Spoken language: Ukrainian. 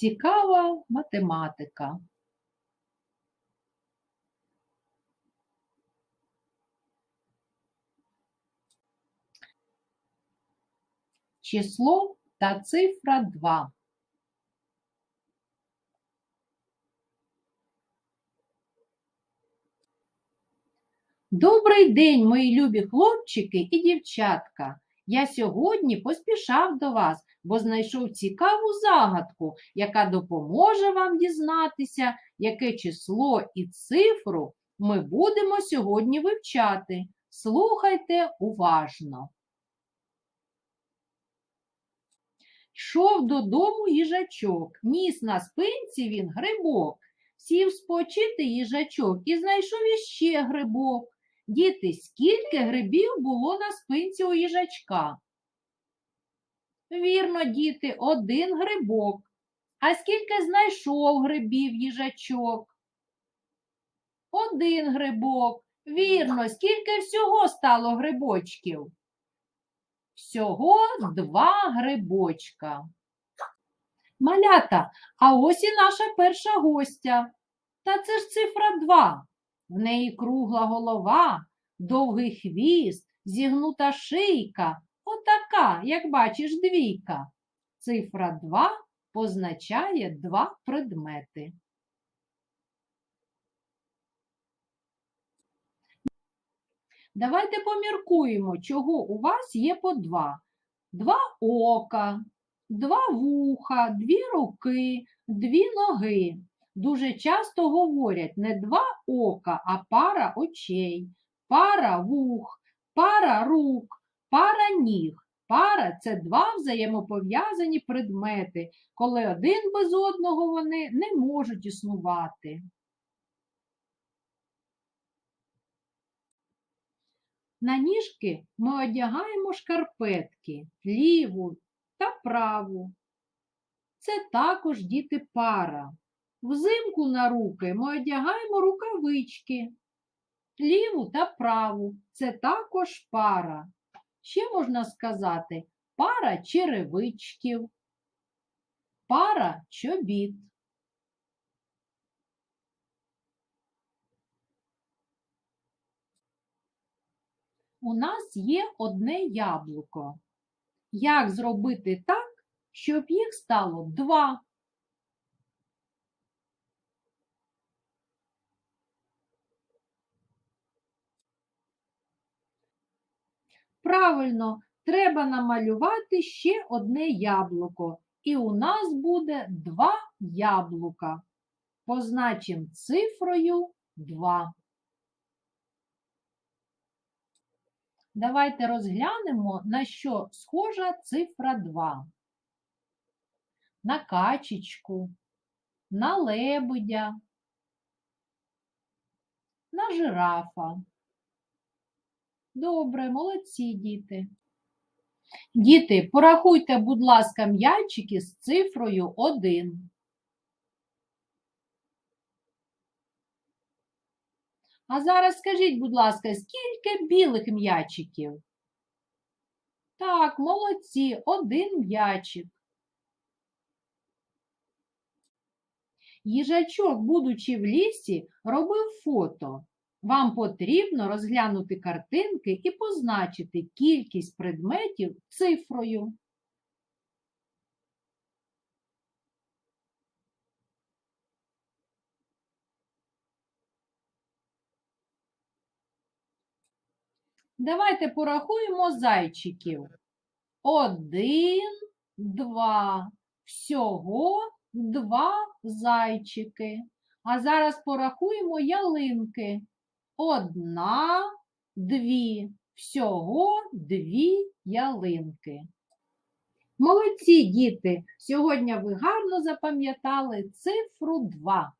Цікава математика. Число та цифра 2. Добрий день, мої любі хлопчики і дівчатка. Я сьогодні поспішав до вас, бо знайшов цікаву загадку, яка допоможе вам дізнатися, яке число і цифру ми будемо сьогодні вивчати. Слухайте уважно. Йшов додому їжачок, ніс на спинці він грибок. Сів спочити їжачок і знайшов іще грибок. Діти, скільки грибів було на спинці у їжачка? Вірно, діти, один грибок. А скільки знайшов грибів їжачок? Один грибок. Вірно, скільки всього стало грибочків? Всього два грибочка. Малята, а ось і наша перша гостя. Та це ж цифра 2. В неї кругла голова, довгий хвіст, зігнута шийка. Отака, як бачиш, двійка. Цифра 2 позначає два предмети. Давайте поміркуємо, чого у вас є по два. Два ока, два вуха, дві руки, дві ноги. Дуже часто говорять не два ока, а пара очей, пара вух, пара рук, пара ніг. Пара це два взаємопов'язані предмети, коли один без одного вони не можуть існувати. На ніжки ми одягаємо шкарпетки ліву та праву. Це також діти пара. Взимку на руки ми одягаємо рукавички, ліву та праву. Це також пара. Ще можна сказати пара черевичків, пара чобіт. У нас є одне яблуко. Як зробити так, щоб їх стало два? Правильно, треба намалювати ще одне яблуко, і у нас буде два яблука. Позначимо цифрою 2. Давайте розглянемо, на що схожа цифра 2. На качечку, на лебедя, на жирафа. Добре, молодці діти. Діти, порахуйте, будь ласка, м'ячики з цифрою 1. А зараз скажіть, будь ласка, скільки білих м'ячиків? Так, молодці, один м'ячик. Їжачок, будучи в лісі, робив фото. Вам потрібно розглянути картинки і позначити кількість предметів цифрою. Давайте порахуємо зайчиків. Один, два. Всього два зайчики. А зараз порахуємо ялинки одна, дві, всього дві ялинки. Молодці діти! Сьогодні ви гарно запам'ятали цифру 2.